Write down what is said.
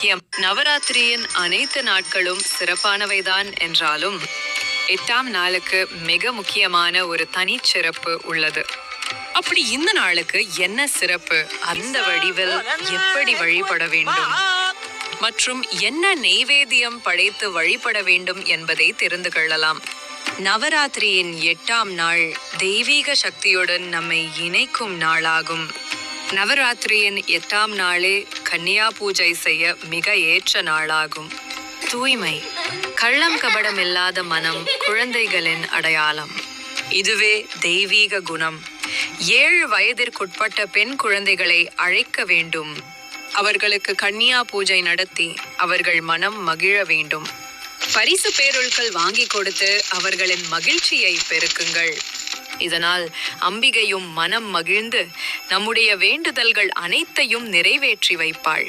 M நவராத்திரியின் அனைத்து நாட்களும் சிறப்பானவைதான் என்றாலும் எட்டாம் நாளுக்கு மிக முக்கியமான ஒரு தனி சிறப்பு உள்ளது. அப்படி இந்த நாளுக்கு என்ன சிறப்பு? அந்த வடிவில் எப்படி வழிபட வேண்டும்? மற்றும் என்ன நெய்வேத்தியம் படைத்து வழிபட வேண்டும் என்பதை தெரிந்து கொள்ளலாம். நவராத்திரியின் எட்டாம் நாள் தெய்வீக சக்தியுடன் நம்மை இணைக்கும் நாளாகும். நவராத்திரியின் எட்டாம் நாளே கன்னியா பூஜை செய்ய மிக ஏற்ற நாளாகும். தூய்மை கள்ளம் கபடம் இல்லாத மனம் குழந்தைகளின் அடையாளம். இதுவே தெய்வீக குணம். ஏழு வயதிற்குட்பட்ட பெண் குழந்தைகளை அழைக்க வேண்டும். அவர்களுக்கு கன்னியா பூஜை நடத்தி அவர்கள் மனம் மகிழ வேண்டும். பரிசு பேருள்கள் வாங்கி கொடுத்து அவர்களின் மகிழ்ச்சியை பெருக்குங்கள். இதனால் அம்பிகையும் மனம் மகிழ்ந்து நம்முடைய வேண்டுதல்கள் அனைத்தையும் நிறைவேற்றி வைப்பாள்.